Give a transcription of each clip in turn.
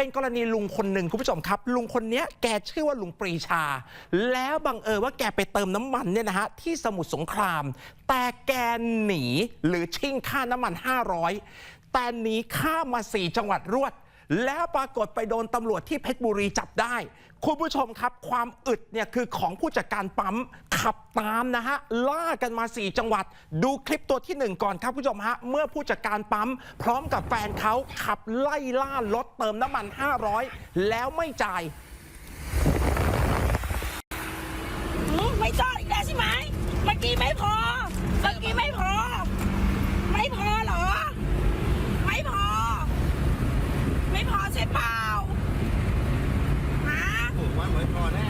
เป็นกรณีลุงคนหนึ่งคุณผู้ชมครับ ลุงคนนี้แกชื่อว่าลุงปรีชา แล้วบังเอิญว่าแกไปเติมน้ำมันเนี่ยนะฮะที่สมุทรสงคราม แต่แกหนีหรือชิ่งค่าน้ำมัน 500 แต่หนีข้ามมา 4 จังหวัดรวด แล้วปรากฏไปโดนตำรวจที่เพชรบุรีจับได้ คุณผู้ชมครับ ความอึดเนี่ยคือของผู้จัดการปั๊มขับตามนะฮะล่ากันมา 4 จังหวัด ดูคลิปตัวที่ 1 ก่อนครับผู้ชมฮะเมื่อผู้จัดการปั๊มพร้อมกับแฟนเขาขับไล่ล่ารถเติมน้ำมัน 500 แล้วไม่จ่ายไม่จอดอีกแล้วใช่ไหมเมื่อกี้ไม่พอเมื่อกี้ไม่พอ ไม่พอเหรอ ไม่พอ ไม่พอใช่ เปล่าฮะ ถูกว่าไม่พอแน่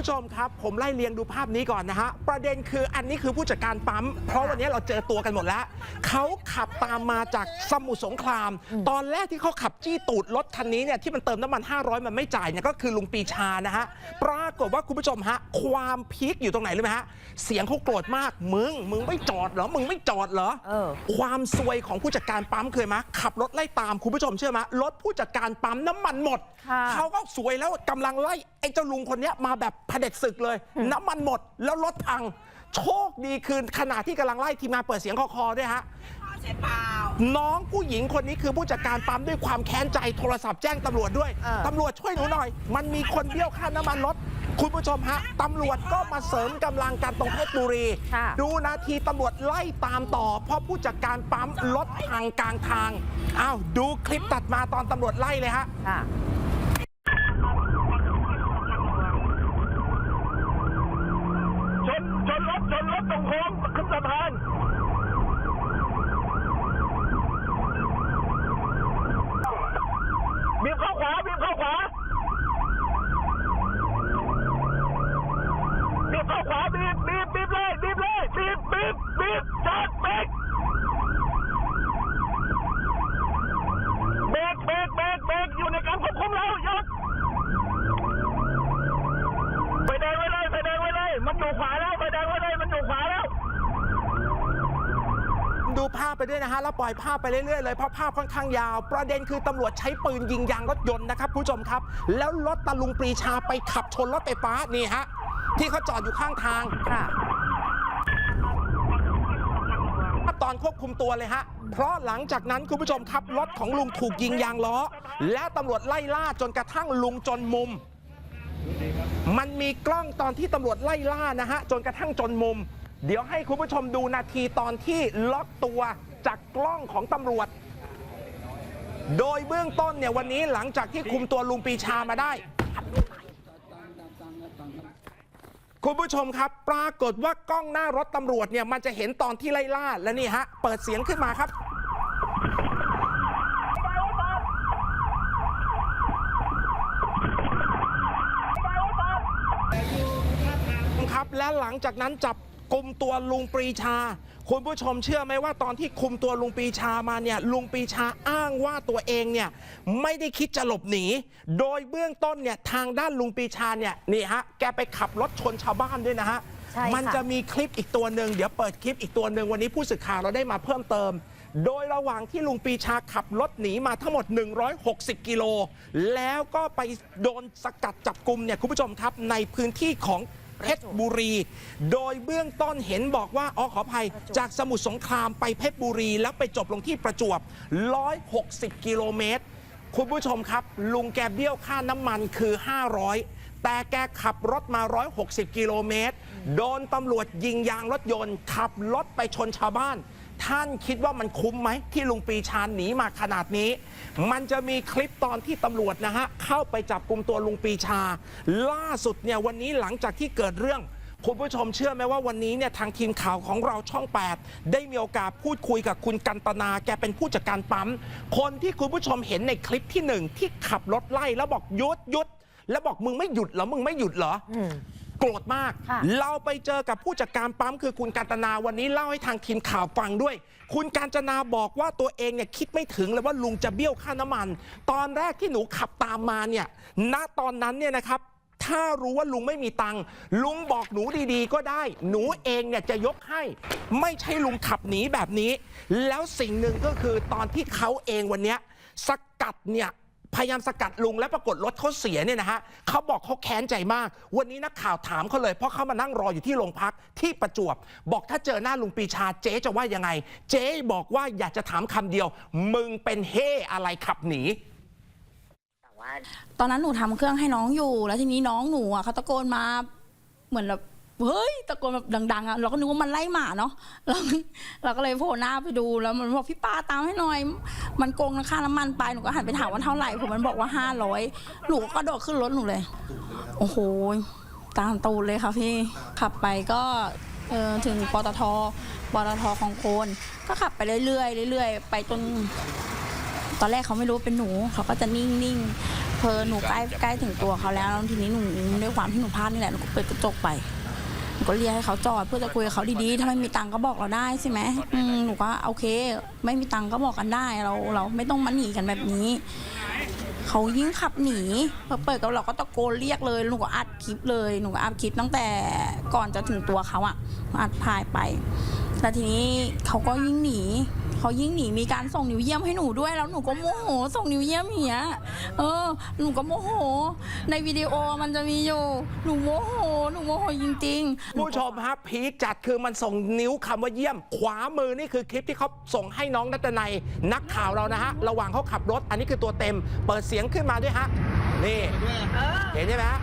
ผู้ชมครับ ผมไล่เรียงดูภาพนี้ก่อนนะฮะ ประเด็นคืออันนี้คือผู้จัดการปั๊ม เพราะวันนี้เราเจอตัวกันหมดแล้ว เขาขับตามมาจากสมุทรสงคราม ตอนแรกที่เขาขับจี้ตูดรถคันนี้เนี่ยที่มันเติมน้ำมัน 500 มันไม่จ่ายเนี่ยก็คือลุงปีชานะฮะ ปรากฏว่าคุณผู้ชมฮะ ความพีคอยู่ตรงไหนรู้ไหมฮะ เสียงเขาโกรธมาก มึง มึงไม่จอดเหรอ มึงไม่จอดเหรอเออความซวยของผู้จัดการปั๊มเคยไหมขับรถไล่ตามคุณผู้ชมเชื่อไหมรถผู้จัดการปั๊มน้ำมันหมดค่ะเขาก็สวยแล้วกำลังไล่ ไอ้เจ้าลุงคนเนี้ยมาแบบเผด็จศึกเลย น้ำมันหมดแล้วรถพัง โชคดีคือขณะที่กำลังไล่ทีมงานเปิดเสียงคอคอๆด้วยฮะพอใช่เปล่า น้องผู้หญิงคนนี้คือผู้จัดการปั๊มด้วยความแค้นใจโทรศัพท์แจ้งตำรวจด้วย เออ ตำรวจช่วยหนูหน่อย มันมีคนเบี้ยวค่าน้ำมันรถ คุณผู้ชมฮะ ตำรวจก็มาเสริมกำลังกันตรงเพชรบุรี ค่ะ ดูนาทีตำรวจไล่ตามต่อ เพราะผู้จัดการปั๊มรถพังกลางทาง อ้าว ดูคลิปตัดมาตอนตำรวจไล่เลยฮะ ค่ะ ชนชนรถชนรถตรงโค้งขึ้นสะพาน บีบเข้าขวาบีบเข้าขวาบีบเข้าขวาบีบบีบบีบเลยบีบเลยบีบบีบบีบจอดเบรกเบรกเบรกเบรกเบรกอยู่ในการควบคุมแล้วหยุด ไฟแดงไว้เลยไฟแดงไว้เลย มันอยู่ขวาแล้วไฟแดงไว้เลย มันอยู่ขวาแล้ว ดู ภาพไปด้วยนะฮะแล้วปล่อยภาพไปเรื่อยๆเลยเพราะภาพค่อนข้างยาว ประเด็นคือตำรวจใช้ปืนยิงยางรถยนต์นะครับผู้ชมครับ แล้วรถตะลุงปรีชาไปขับชนรถไฟฟ้านี่ฮะที่เขาจอดอยู่ข้างทางค่ะตอนควบคุมตัวเลยฮะ เพราะหลังจากนั้นคุณผู้ชมครับรถของลุงถูกยิงยางล้อ และตำรวจไล่ล่าจนกระทั่งลุงจนมุม มันมีกล้องตอนที่ตำรวจไล่ล่านะฮะจนกระทั่งจนมุม เดี๋ยวให้คุณผู้ชมดูนาทีตอนที่ล็อกตัวจากกล้องของตำรวจ โดยเบื้องต้นเนี่ยวันนี้หลังจากที่คุมตัวลุงปีชามาได้ คุณผู้ชมครับ ปรากฏว่ากล้องหน้ารถตำรวจเนี่ยมันจะเห็นตอนที่ไล่ล่าและนี่ฮะ เปิดเสียงขึ้นมาครับครับและหลังจากนั้นจับ กลุ่มตัวลุงปรีชา คุณผู้ชมเชื่อไหมว่าตอนที่คุมตัวลุงปรีชามาเนี่ยลุงปรีชาอ้างว่าตัวเองเนี่ยไม่ได้คิดจะหลบหนี โดยเบื้องต้นเนี่ยทางด้านลุงปรีชาเนี่ยนี่ฮะแกไปขับรถชนชาวบ้านด้วยนะฮะใช่ค่ะมันจะมีคลิปอีกตัวหนึ่งเดี๋ยวเปิดคลิปอีกตัวหนึ่งวันนี้ผู้สื่อข่าวเราได้มาเพิ่มเติม โดยระหว่างที่ลุงปีชาขับรถหนีมาทั้งหมด 160 กิโล แล้วก็ไปโดนสกัดจับกลุ่มเนี่ยคุณผู้ชมครับในพื้นที่ของ เพชรบุรี โดยเบื้องต้นเห็นบอกว่าอ๋อขออภัย จากสมุทรสงครามไปเพชรบุรี แล้วไปจบลงที่ประจวบ 160 กิโลเมตร คุณผู้ชมครับ ลุงแกเบี้ยวค่าน้ำมันคือ 500 แต่แกขับรถมา 160 กิโลเมตร โดนตำรวจยิงยางรถยนต์ ขับรถไปชนชาวบ้าน ท่านคิดว่ามันคุ้มไหมที่ลุงปีชาหนีมาขนาดนี้ มันจะมีคลิปตอนที่ตำรวจนะฮะเข้าไปจับกลุ่มตัวลุงปีชา ล่าสุดเนี่ยวันนี้หลังจากที่เกิดเรื่องคุณผู้ชมเชื่อไหมว่าวันนี้เนี่ยทางทีมข่าวของเราช่อง 8 ได้มีโอกาสพูดคุยกับคุณกันตนา แกเป็นผู้จัดการปั๊ม คนที่คุณผู้ชมเห็นในคลิปที่หนึ่งที่ขับรถไล่แล้วบอกหยุดหยุดแล้วบอกมึงไม่หยุดเหรอมึงไม่หยุดเหรอ โกรธมาก ค่ะ เราไปเจอกับผู้จัดการปั๊มคือคุณการตนาวันนี้เล่าให้ทางทีมข่าวฟังด้วย คุณการจนาบอกว่าตัวเองเนี่ยคิดไม่ถึงเลยว่าลุงจะเบี้ยวค่าน้ำมัน ตอนแรกที่หนูขับตามมาเนี่ยณตอนนั้นเนี่ยนะครับ ถ้ารู้ว่าลุงไม่มีตังค์ลุงบอกหนูดีๆ ก็ได้ หนูเองเนี่ยจะยกให้ ไม่ใช่ลุงขับหนีแบบนี้ แล้วสิ่งหนึ่งก็คือตอนที่เขาเองวันเนี้ยสกัดเนี่ย พยายามสกัดลุงแล้วปรากฏรถเขาเสียเนี่ยนะฮะเขาบอกเขาแค้นใจมาก วันนี้นักข่าวถามเขาเลย เพราะเขามานั่งรออยู่ที่โรงพักที่ประจวบ บอกถ้าเจอหน้าลุงปีชาเจ๊จะว่ายังไง เจ๊บอกว่าอยากจะถามคำเดียว มึงเป็นเฮ่อะไรขับหนีตอนนั้นหนูทำเครื่องให้น้องอยู่ แล้วทีนี้น้องหนูอะเขาตะโกนมาเหมือนแบบ เฮ้ยตะโกนแบบดังๆอะเราก็นึกว่ามันไล่หมาเนาะเราเราก็เลยโผล่หน้าไปดูแล้วมันบอกพี่ป้าตามให้หน่อย มันโกงค่าน้ำมันไปหนูก็หันไปถามว่าเท่าไหร่ผมมันบอกว่าห้าร้อยหนูก็กระโดดขึ้นรถหนูเลย โอ้โหตามตูดเลยค่ะพี่ขับไปก็เออถึงปตทปตทของโคนก็ขับไปเรื่อยๆเรื่อยๆไปจนตอนแรกเขาไม่รู้เป็นหนูเขาก็จะนิ่งๆเพอหนูใกล้ใกล้ถึงตัวเขาแล้วแล้วทีนี้หนูด้วยความที่หนูพลาดนี่แหละหนูก็เปิดกระจกไป หนูก็เรียกให้เขาจอดเพื่อจะคุยกับเขาดีๆ ถ้าไม่มีตังค์ก็บอกเราได้ใช่ไหมอืมหนูก็โอเค ไม่มีตังค์ก็บอกกันได้ เราเราไม่ต้องมาหนีกันแบบนี้ เขายิ่งขับหนีพอเปิดกับเราก็ตะโกนเรียกเลย หนูก็อัดคลิปเลย หนูก็อัดคลิปตั้งแต่ก่อนจะถึงตัวเขาอะอัดพายไป แล้วทีนี้เขาก็ยิ่งหนี เขายิ่งหนีมีการส่งนิ้วเยี่ยมให้หนูด้วยแล้วหนูก็โมโหส่งนิ้วเยี่ยมเหียเออ หนูก็โมโห ในวิดีโอมันจะมีอยู่หนูโมโหหนูโมโหจริงๆ ผู้ชมฮะพีคจัดคือมันส่งนิ้วคำว่าเยี่ยม ขวามือนี่คือคลิปที่เขาส่งให้น้องนัตนัยนักข่าวเรานะฮะ ระหว่างเขาขับรถ อันนี้คือตัวเต็ม เปิดเสียงขึ้นมาด้วยฮะ นี่ เห็นใช่ไหมฮะ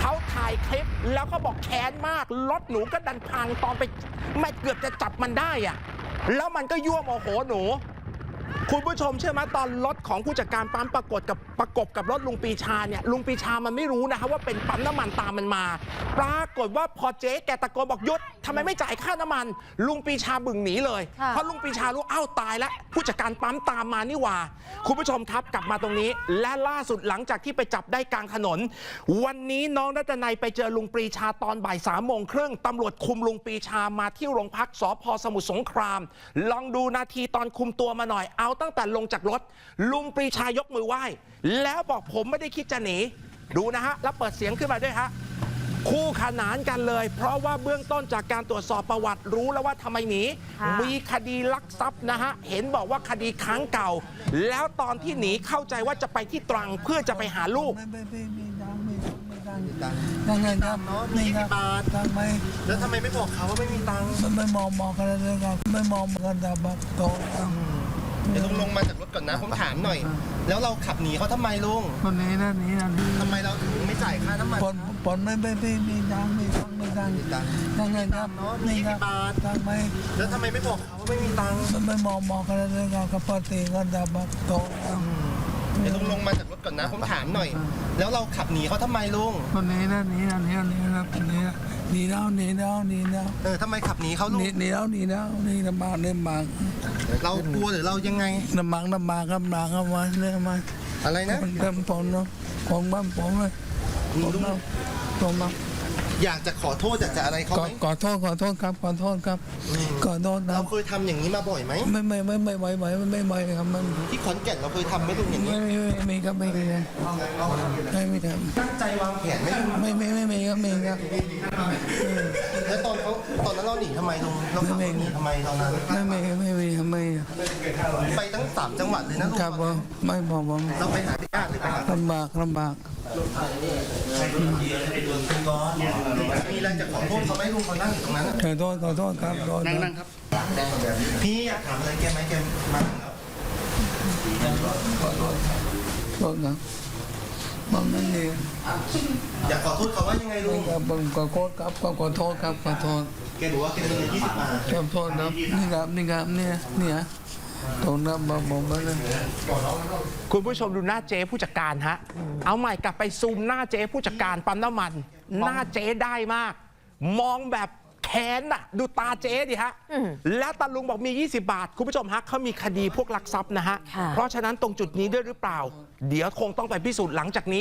เขาถ่ายคลิปแล้วก็บอกแค้นมากรถหนูก็ดันพังตอนไปไม่เกือบจะจับมันได้อะแล้วมันก็ยั่วโมโหหนู คุณผู้ชมเชื่อไหมตอนรถของผู้จัดการปั๊มปรากฏกับประกบกับรถลุงปรีชาเนี่ยลุงปรีชามันไม่รู้นะคะว่าเป็นปั๊มน้ำมันตามมันมา ปรากฏว่าพอเจ๊แกตะโกนบอกหยุดทำไมไม่จ่ายค่าน้ำมัน ลุงปรีชาบึ่งหนีเลยค่ะเพราะลุงปรีชารู้อ้าวตายแล้วผู้จัดการปั๊มตามมานี่หว่า คุณผู้ชมครับกลับมาตรงนี้ และล่าสุดหลังจากที่ไปจับได้กลางถนน วันนี้น้องรัตนัยไปเจอลุงปรีชาตอนบ่ายสามโมงครึ่งตำรวจคุมลุงปรีชามาที่โรงพักสพสมุทรสงคราม ลองดูนาทีตอนคุมตัวมาหน่อยเอาตั้งแต่ลงจากรถ ลุงปรีชายกมือไหว้ แล้วบอกผมไม่ได้คิดจะหนี ดูนะฮะ แล้วเปิดเสียงขึ้นมาด้วยฮะ คู่ขนานกันเลย เพราะว่าเบื้องต้นจากการตรวจสอบประวัติรู้แล้วว่าทำไมหนี ค่ะ มีคดีลักทรัพย์นะฮะ เห็นบอกว่าคดีครั้งเก่า แล้วตอนที่หนีเข้าใจว่าจะไปที่ตรังเพื่อจะไปหาลูก ไม่ไม่ไม่มีตังค์ไม่ไม่ตังค์ตังค์ยังไงครับนี่ครับตังค์ไหมแล้วทำไมไม่บอกเขาว่าไม่มีตังค์มันไม่มองมองกันเลยครับไม่มองกันแต่บักโตครับ เดี๋ยวลุงลงมาจากรถก่อนนะผมถามหน่อย แล้วเราขับหนีเขาทำไมลุงคนนี้นะนี้นะนี้ทำไมเราถึงไม่จ่ายค่าน้ำมันผลผลไม่ไม่ไม่มีตังค์ไม่ตังค์ไม่ตังค์ยังไงครับนี่ครับตังค์ไหมแล้วทำไมไม่บอกเขาว่าไม่มีตังค์มันไม่มองมองกันเลยครับกับปกติกันแต่บักโตครับเดี๋ยวลุงลงมาจากรถก่อนนะผมถามหน่อย แล้วเราขับหนีเขาทำไมลุงคนนี้นะนี้นะนี้นี้นะนี้ หนีแล้วหนีแล้วหนีแล้วเออทำไมขับหนีเขาหลุงนีหนีแล้วหนีแล้วนี่น้ำมันน้ำมันเรากลัวหรือเรายังไงน้ำมันน้ำมันครับน้ำครับมาเนี่ยมาอะไรนะ มันเต็มปนเนาะของบ้านผมเลยผมลุง เนาะผมเนาะ อยากจะขอโทษอยากจะอะไรเขาขอไหมขอโทษขอโทษครับขอโทษครับขอโทษนะเราเคยทำอย่างนี้มาบ่อยไหมไม่ไม่ไม่ไม่ไม่ไม่ไม่ไม่ครับมันที่ขอนแก่นเราเคยทำไหมลุงอย่างนี้ไม่ไม่ไม่ไม่ครับไม่ไม่ไม่ไม่ครับตั้งใจวางแผนไหมลุงไม่ไม่ไม่ไม่ครับไม่ครับ แล้วตอนเขาตอนนั้นเราหนีทำไมลุงเราขับรถหนีทำไมตอนนั้นไม่ไม่ไม่ไม่ครับไม่ไปตั้งสามจังหวัดเลยนะลุงครับผมไม่บอกผมเราไปหาที่ญาติหรือไปหาลำบากลำบาก มีอะไรจะขอโทษเขาไหมลุงเขานั่งอยู่ตรงนั้นน่ะขอโทษขอโทษครับขอโทษนั่งนั่งครับ พี่อยากถามอะไรแกไหมแกมาถึงแล้วขอโทษครับบอกนั่นเองอยากขอโทษเขาว่ายังไงลุงครับผมขอโทษครับขอโทษครับขอโทษแกบอกว่าแกมีเงินยี่สิบบาทขอโทษครับนี่ครับนี่ครับเนี่ยเนี่ย ตรงนั้นมาบอกมาเลยคุณผู้ชมดูหน้าเจ๊ผู้จัดการฮะ เอาใหม่กลับไปซูมหน้าเจ๊ผู้จัดการปั๊มน้ำมัน หน้าเจ๊ได้มาก มองแบบแค้นน่ะดูตาเจ๊ดิฮะ แล้วตาลุงบอกมี 20 บาท คุณผู้ชมฮะเขามีคดีพวกลักทรัพย์นะฮะค่ะเพราะฉะนั้นตรงจุดนี้ด้วยหรือเปล่า เดี๋ยวคงต้องไปพิสูจน์หลังจากนี้